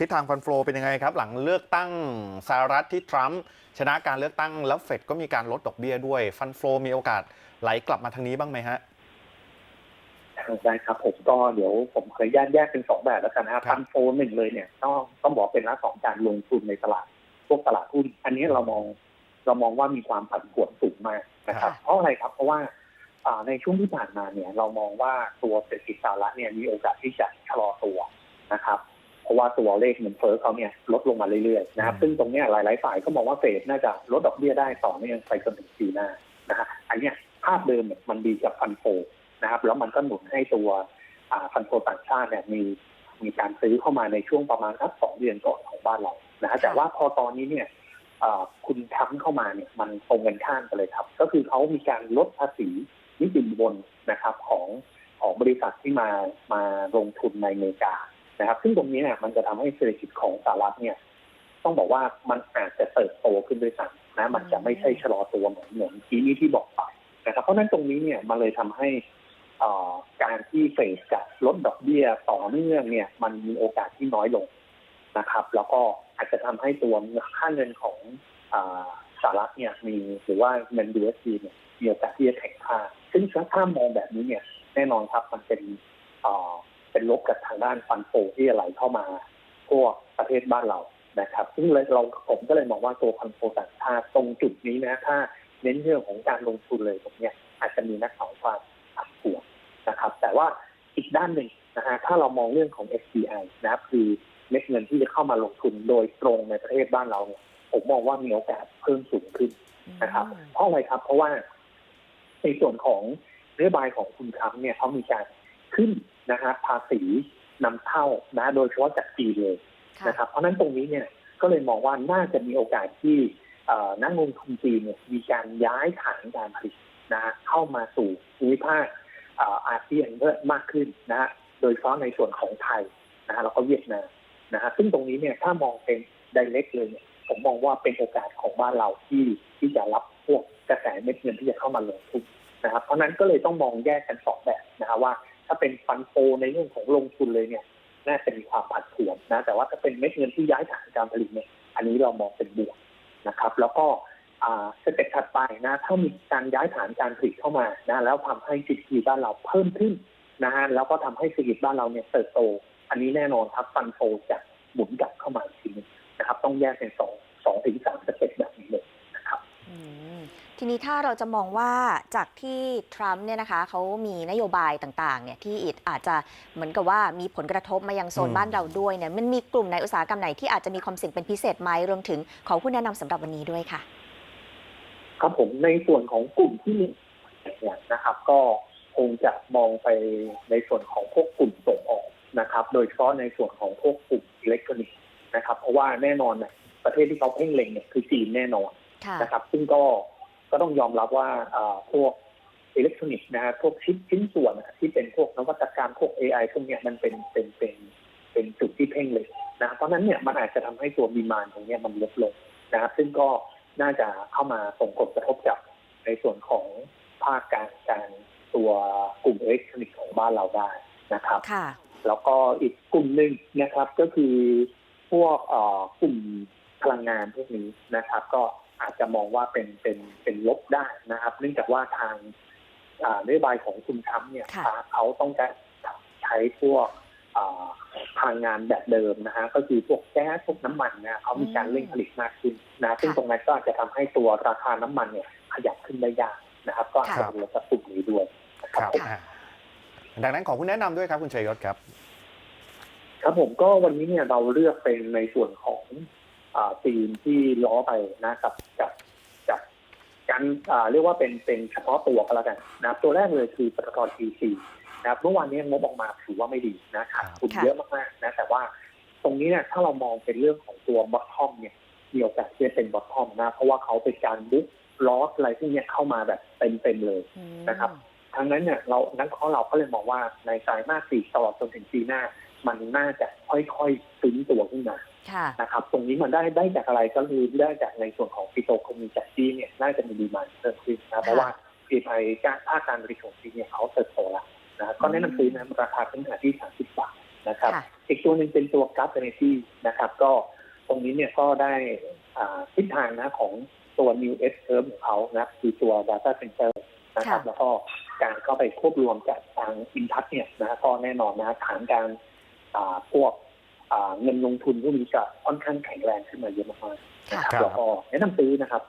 ทิศทางฟันโฟลเป็นยังไงครับ หลังเลือกตั้งสหรัฐที่ทรัมป์ชนะการเลือกตั้งแล้วเฟดก็มีการลดดอกเบี้ยด้วย ฟันโฟลมีโอกาสไหลกลับมาทางนี้บ้างไหมฮะได้ครับผมก็เดี๋ยวผมขออนุญาตแยกเป็นสองแบบแล้วกันนะครับครับฟันโฟหนึ่งเลยเนี่ยต้องต้องบอกเป็นลักษณะของการลงทุนในตลาดพวกตลาดหุ้นอันนี้เรามองเรามองว่ามีความผันผวนสูงมากนะครับเพราะอะไรครับ เพราะว่าอ่าในช่วงที่ผ่านมาเนี่ย เรามองว่าตัวเศรษฐกิจสหรัฐเนี่ยมีโอกาสที่จะชะลอตัวนะครับเพ ราะว่าตัวเลขเงินเฟ้อเขาเนี่ยลดลงมาเรื่อยๆนะครับอืมซึ่งตรงเนี้ยหลายๆฝ่ายก็มองว่าเฟดน่าจะลดดอกเบี้ยได้ต่อเนื่องไปจนถึงปีหน้านะฮะอันเนี้ยภาพเดิมเนี่ยมันดีกับฟันโฟนะครับแล้วมันก็หนุนให้ตัวอ่าฟันโฟต่างชาติเนี่ยมีมีการซื้อเข้ามาในช่วงประมาณสักสองเดือนก่อนของบ้านเรานะฮะแต่ว่าพอตอนนี้เนี่ยอ่าคุณทรัมป์เข้ามาเนี่ยมันตรงกันข้ามกันเลยครับ ก็คือเขามีการลดภาษีนิติบุคคลนะครับของของบริษัทที่มามาลงทุนในอเมริกา นะครับ ซึ่งตรงนี้เนี่ยมันจะทำให้เศรษฐกิจของสหรัฐเนี่ย ต้องบอกว่ามันอาจจะเติบโตขึ้นด้วยซ้ำนะ มันจะไม่ใช่ชะลอตัวเหมือนเหมือนทีนี้ที่บอกไปนะครับ เพราะฉะนั้นตรงนี้เนี่ยมันเลยทำให้เอ่อการที่เฟดจะลดดอกเบี้ยต่อเนื่องเนี่ย มันมีโอกาสที่น้อยลงนะครับ แล้วก็อาจจะทำให้ตัวค่าเงินของอาสหรัฐเนี่ยมีหรือว่าเงิน USD เนี่ยมีโอกาสที่จะแข็งค่า ซึ่งถ้ามองแบบนี้เนี่ยแน่นอนครับมันเป็น เป็นลบกับทางด้านฟันโฟที่จะไหลเข้ามาพวกประเทศบ้านเรานะครับ ซึ่งเราผมก็เลยมองว่าตัวฟันโฟต่างชาติตรงจุดนี้นะถ้าเน้นเรื่องของการลงทุนเลยตรงเนี้ยอาจจะมีนักข่าวความผันผวนนะครับ แต่ว่าอีกด้านหนึ่งนะฮะถ้าเรามองเรื่องของ FDI นะครับคือเม็ดเงินที่จะเข้ามาลงทุนโดยตรงในประเทศบ้านเราเนี่ยผมมองว่ามีโอกาสเพิ่มสูงขึ้นนะครับ เพราะอะไรครับ เพราะว่าในส่วนของนโยบายของคุณทรัมป์เนี่ยเขามีการขึ้น นะฮะภาษีนำเข้านะโดยเฉพาะจากจีนเลยค่ะนะครับ เพราะฉะนั้นตรงนี้เนี่ยก็เลยมองว่าน่าจะมีโอกาสที่เอ่อนักลงทุนจีนเนี่ยมีการย้ายฐานการผลิตนะฮะเข้ามาสู่ภูมิภาคอ่าอาเซียนเพิ่มมากขึ้นนะฮะโดยเฉพาะในส่วนของไทยนะฮะแล้วก็เวียดนามนะฮะซึ่งตรงนี้เนี่ยถ้ามองเป็น direct เลยเนี่ยผมมองว่าเป็นโอกาสของบ้านเราที่ที่จะรับพวกกระแสเม็ดเงินที่จะเข้ามาลงทุนนะครับเพราะฉะนั้นก็เลยต้องมองแยกกันสองแบบนะฮะว่า ถ้าเป็นฟันโฟในเรื่องของลงทุนเลยเนี่ย น่าจะมีความผันผวนนะ แต่ว่าถ้าเป็นเม็ดเงินที่ย้ายฐานการผลิตเนี่ย อันนี้เรามองเป็นบวกนะครับ แล้วก็สเต็ปถัดไปนะถ้ามีการย้ายฐานการผลิตเข้ามานะแล้วทำให้ GDP บ้านเราเพิ่มขึ้นนะฮะแล้วก็ทำให้เศรษฐกิจบ้านเราเนี่ยเติบโต อันนี้แน่นอนครับฟันโฟจะหมุนกลับเข้ามาอีกทีนึงนะครับ ต้องแยกเป็นสองสองถึงสามสเต็ปแบบนี้เลย ทีนี้ถ้าเราจะมองว่าจากที่ทรัมป์เนี่ยนะคะเขามีนโยบายต่างๆเนี่ยที่อาจจะเหมือนกับว่ามีผลกระทบมายังโซนอืมบ้านเราด้วยเนี่ยมันมีกลุ่มในอุตสาหกรรมไหนที่อาจจะมีความเสี่ยงเป็นพิเศษไหมรวมถึงขอผู้แนะนำสำหรับวันนี้ด้วยค่ะ ครับผมในส่วนของกลุ่มที่มีเนี่ยนะครับ ก็คงจะมองไปในส่วนของพวกกลุ่มส่งออกนะครับ โดยเฉพาะในส่วนของพวกกลุ่มอิเล็กทรอนิกส์นะครับ เพราะว่าแน่นอนเนี่ยประเทศที่เขาเพ่งเล็งเนี่ยคือจีนแน่นอนค่ะนะครับ ซึ่งก็ ก็ต้องยอมรับว่าอ่าพวกอิเล็กทรอนิกส์นะฮะพวกชิ้นชิ้นส่วนนะที่เป็นพวกนวัตกรรมพวก AI พวกเนี้ยมันเป็นเป็นเป็นเป็นจุดที่เพ่งเลยนะเพราะฉะนั้นเนี่ยมันอาจจะทำให้ตัวดีมานตรงเนี้ยมันลดลงนะครับซึ่งก็น่าจะเข้ามาส่งผลกระทบกับในส่วนของภาคการการตัวกลุ่มอิเล็กทรอนิกส์ของบ้านเราได้นะครับค่ะแล้วก็อีกกลุ่มหนึ่งนะครับก็คือพวกเอ่อกลุ่มพลังงานพวกนี้นะครับ ก็ อาจจะมองว่าเป็นเป็นเป็นลบได้นะครับ เนื่องจากว่าทางอ่านโยบายของคุณทรัมป์เนี่ยค่ะเขาต้องการใช้พวกอ่าพลังงานแบบเดิมนะฮะก็คือพวกแก๊สพวกน้ำมันนะเขามีการเร่งผลิตมากขึ้นนะซึ่งตรงนั้นก็อาจจะทำให้ตัวราคาน้ำมันเนี่ยขยับขึ้นได้ยากนะครับ ก็อาจจะเป็นลบกับกลุ่มนี้ด้วยนะคครัรับบผมอ่าดังนั้นขอคุณแนะนำด้วยครับคุณชัยยศครับ ครับผมก็วันนี้เนี่ยเราเลือกเป็นในส่วนของ อ่าทีมที่ล้อไปนะกับกับกับการอ่าเรียกว่าเป็นเป็นเฉพาะตัวก็แล้วกันนะครับตัวแรกเลยคือปตททีซีนะครับเมื่อวานนี้งบออกมาถือว่าไม่ดีนะขาดทุนค่ะเยอะมากๆนะแต่ว่าตรงนี้เนี่ยถ้าเรามองเป็นเรื่องของตัวบอททอมเนี่ยมีโอกาสที่จะเป็นบอททอมนะเพราะว่าเขาเป็นการบุ๊กลอสอะไรพวกเนี้ยเข้ามาแบบเต็มๆเลยอืมนะครับทั้งนั้นเนี่ยเรานักข้อเราก็เลยมองว่าในไตรมาสสี่ตลอดจนถึงปีหน้า มันน่าจะค่อยๆซึ้นตัวขึ้นมานะครับ ตรงนี้มันได้ได้จากอะไรก็คือได้จากในส่วนของฟิโตคอมมิจัดซี่เนี่ยน่าจะมีดีมานเพิ่มขึ้นนะเพราะว่าพีไอการภาคการผลิตของจีนเนี่ยเขาเติบโตละนะก็แนะนำซื้อนะราคาเป็นหาที่ 30 บาทนะครับอีกตัวหนึ่งเป็นตัวกราฟเอเนจีนะครับ ก็ตรงนี้เนี่ยก็ได้ทิศทางนะของตัว new S curve ของเขานะคือตัว data center นะครับ แล้วก็การเข้าไปควบรวมกับทางอินทัชเนี่ยนะก็แน่นอนนะฐานการ พวกเงินลงทุนพวกนี้จะค่อนข้างแข็งแรงขึ้นมาเยอะมากนะครับแล้วก็แนะนำซื้อนะครับ